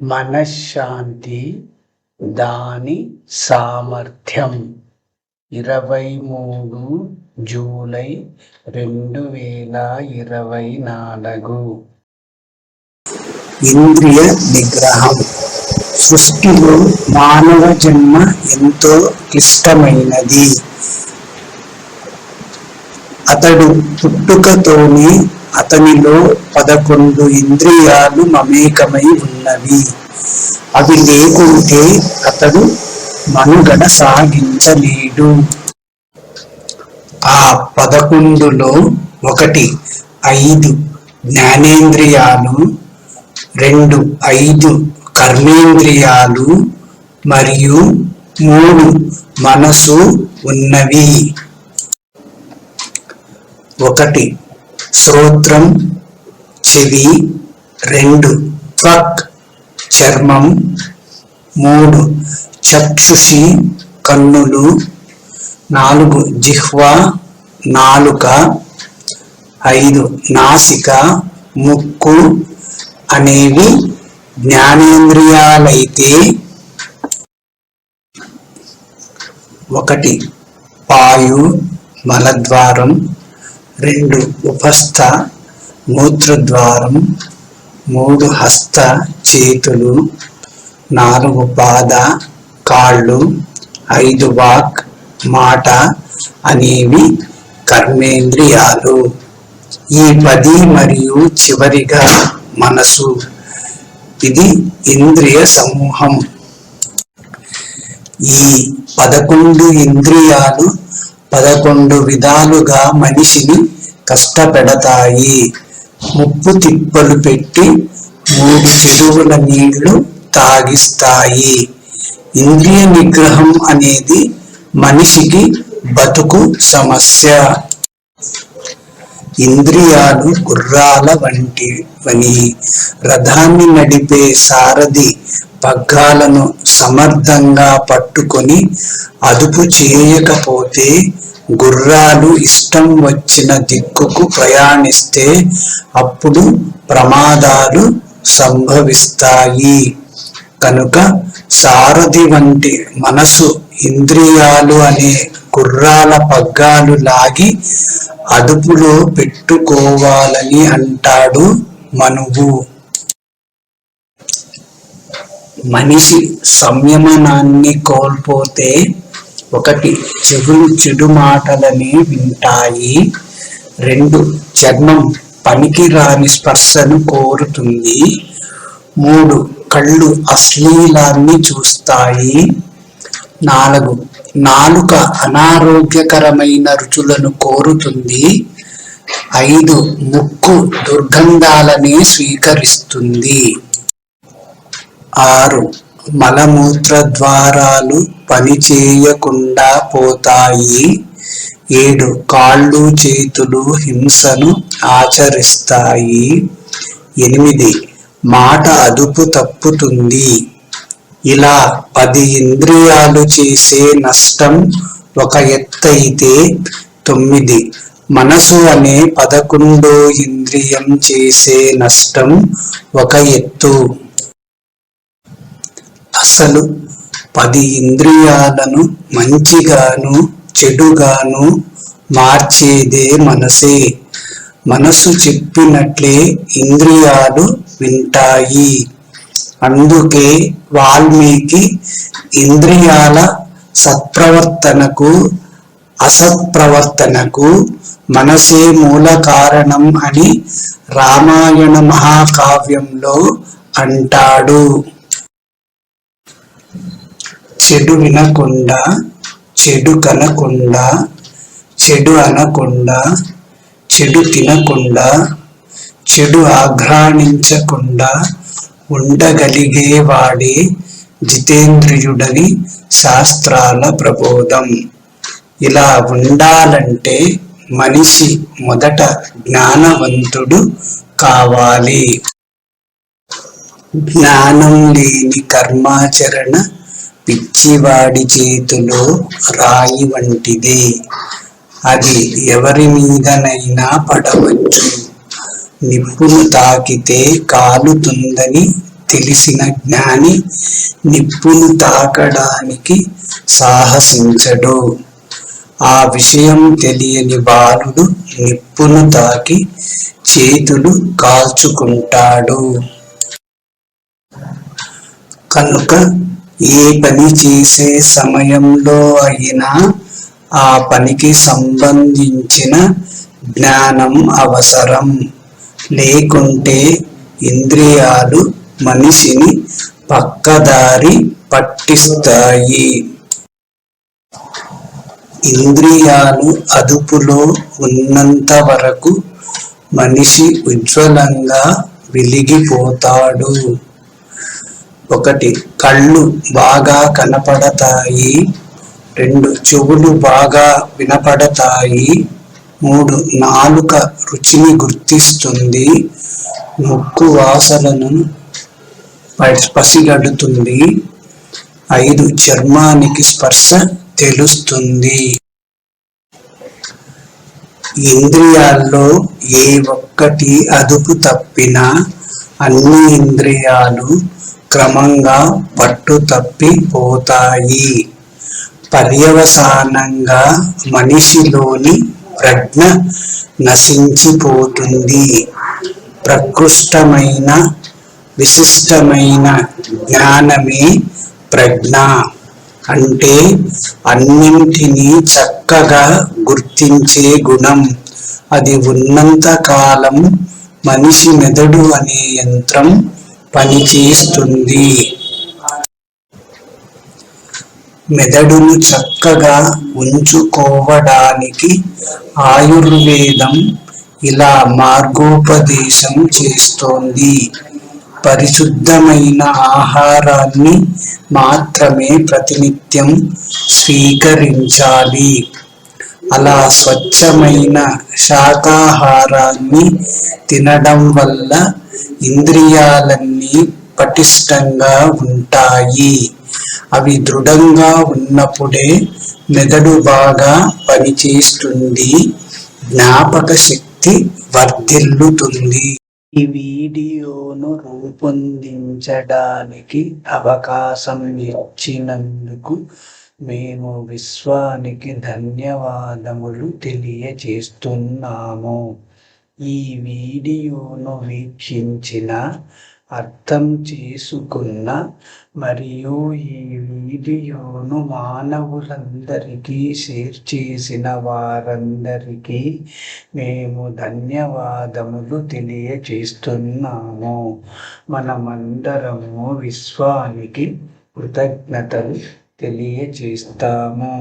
మనశ్శాంతి దాని సామర్థ్యం. ఇరవై మూడు జూలై రెండు వేల ఇరవై నాలుగు. ఇంద్రియ నిగ్రహం. సృష్టిలో మానవ జన్మ ఎంతో క్లిష్టమైనది. అతడు పుట్టుకతోనే అతనిలో పదకొండు ఇంద్రియాలు మమేకమై ఉన్నవి. అవి లేకుంటే అతడు మనుగడ సాగించలేడు. ఆ పదకొండులో ఒకటి ఐదు జ్ఞానేంద్రియాలు రెండు ఐదు కర్మేంద్రియాలు మరియు మూడు మనసు ఉన్నవి. ఒకటి శ్రోత్రం చెవి రెండు త్వక్ చర్మం మూడు చక్షుషి కన్నులు నాలుగు జిహ్వ నాలుక ఐదు నాసిక ముక్కు అనేవి జ్ఞానేంద్రియాలైతే ఒకటి పాయు మలద్వారం రెండు ఉపస్థ మూత్రద్వారం మూడు హస్త చేతులు నాలుగు పాద కాళ్ళు ఐదు వాక్ మాట అనేవి కర్మేంద్రియాలు. ఈ పది మరియు చివరిగా మనసు. ఇది ఇంద్రియ సమూహం. ఈ పదకొండు ఇంద్రియాలు పదకొండు విధాలుగా మనిషిని కష్టపెడతాయి. ముప్పు తిప్పలు పెట్టి మూడు చెరువుల నీళ్ళు తాగిస్తాయి. ఇంద్రియ నిగ్రహం అనేది మనిషికి బతుకు సమస్య. ఇంద్రియాలు గుర్రాల వంటివని రథాన్ని నడిపే సారథి పగ్గాలను సమర్థంగా పట్టుకొని అదుపు చేయకపోతే గుర్రాలు ఇష్టం వచ్చిన దిక్కుకు ప్రయాణిస్తే అప్పుడు ప్రమాదాలు సంభవిస్తాయి. కనుక సారథి వంటి మనసు ఇంద్రియాలు అనే గుర్రాల పగ్గాలు లాగి అదుపులో పెట్టుకోవాలని అంటాడు మనువు. మనిషి సంయమనాన్ని కోల్పోతే ఒకటి చెవులు చెడు మాటలని వింటాయి రెండు చర్మం పనికిరాని స్పర్శను కోరుతుంది మూడు కళ్ళు అశ్లీలాన్ని చూస్తాయి. నాలుగు. నాలుక అనారోగ్యకరమైన రుచులను కోరుతుంది. ఐదు ముక్కు దుర్గంధాలని స్వీకరిస్తుంది. ఆరు మలమూత్ర ద్వారాలు పనిచేయకుండా పోతాయి. ఏడు కాళ్ళు చేతులు హింసను ఆచరిస్తాయి. ఎనిమిది మాట అదుపు తప్పుతుంది. ఇలా పది ఇంద్రియాలు చేసే నష్టం ఒక ఎత్తైతే తొమ్మిది. మనసు అనే పదకొండో ఇంద్రియం చేసే నష్టం ఒక ఎత్తు. అసలు పది ఇంద్రియాలను మంచిగాను చెడుగాను మార్చేదే మనసే. మనసు చెప్పినట్లే ఇంద్రియాలు వింటాయి. అందుకే వాల్మీకి ఇంద్రియాల సత్ప్రవర్తనకు అసత్ప్రవర్తనకు మనసే మూల కారణం అని రామాయణ మహాకావ్యంలో అంటాడు. చెడు వినకుండా చెడు కనకుండా చెడు అనకుండా చెడు తినకుండా చెడు ఆఘ్రాణించకుండా ఉండగలిగేవాడే జితేంద్రియుడని శాస్త్రాల ప్రబోధం. ఇలా ఉండాలంటే మనిషి మొదట జ్ఞానవంతుడు కావాలి. జ్ఞానం లేని కర్మాచరణ పిచ్చివాడి చేతిలో రాయి వంటిదే. అది ఎవరి మీదనైనా పడవచ్చు. నిప్పును తాకితే కాలుతుందని తెలిసిన జ్ఞాని నిప్పును తాకడానికి సాహసించడు. ఆ విషయం తెలియని బాలుడు నిప్పును తాకి చేతులు కాల్చుకుంటాడు. కనుక ఏ పని చేసే సమయంలో అయినా ఆ పనికి సంబంధించిన జ్ఞానం అవసరం. లేకుంటే ఇంద్రియాలు మనిషిని పక్కదారి పట్టిస్తాయి. ఇంద్రియాలు అదుపులో ఉన్నంత వరకు మనిషి ఉజ్వలంగా వెలిగిపోతాడు. ఒకటి కళ్ళు బాగా కనపడతాయి. రెండు చెవులు బాగా వినపడతాయి. మూడు నాలుక రుచిని గుర్తిస్తుంది. ముక్కు వాసనను పసిగడుతుంది. ఐదు చర్మానికి స్పర్శ తెలుస్తుంది. ఇంద్రియాల్లో ఏ ఒక్కటి అదుపు తప్పినా అన్ని ఇంద్రియాలు క్రమంగా పట్టు తప్పిపోతాయి పర్యవసానంగా మనిషిలోని ప్రజ్ఞ నశించిపోతుంది. ప్రకృష్టమైన విశిష్టమైన జ్ఞానమే ప్రజ్ఞ. అంటే అన్నింటినీ చక్కగా గుర్తించే గుణం. అది ఉన్నంత కాలం మనిషి మెదడు అనే యంత్రం పనిచేస్తుంది. మెదడును చక్కగా ఉంచుకోవడానికి ఆయుర్వేదం ఇలా మార్గోపదేశం చేస్తోంది. పరిశుద్ధమైన ఆహారాన్ని మాత్రమే ప్రతినిత్యం స్వీకరించాలి. అలా స్వచ్ఛమైన శాకాహారాన్ని తినడం వల్ల ఇంద్రియాలన్నీ పటిష్టంగా ఉంటాయి. అవి దృఢంగా ఉన్నప్పుడే మెదడు బాగా పనిచేస్తుంది. జ్ఞాపక శక్తి వర్ధిల్లుతుంది. ఈ వీడియోను రూపొందించడానికి అవకాశం ఇచ్చినందుకు మేము విశ్వానికి ధన్యవాదములు తెలియచేస్తున్నాము ఈ వీడియోను వీక్షించిన అర్థం చేసుకున్న మరియు ఈ వీడియోను మానవులందరికీ షేర్ చేసిన వారందరికీ మేము ధన్యవాదములు తెలియచేస్తున్నాము మనమందరము విశ్వానికి కృతజ్ఞతలు తెలియచేస్తాము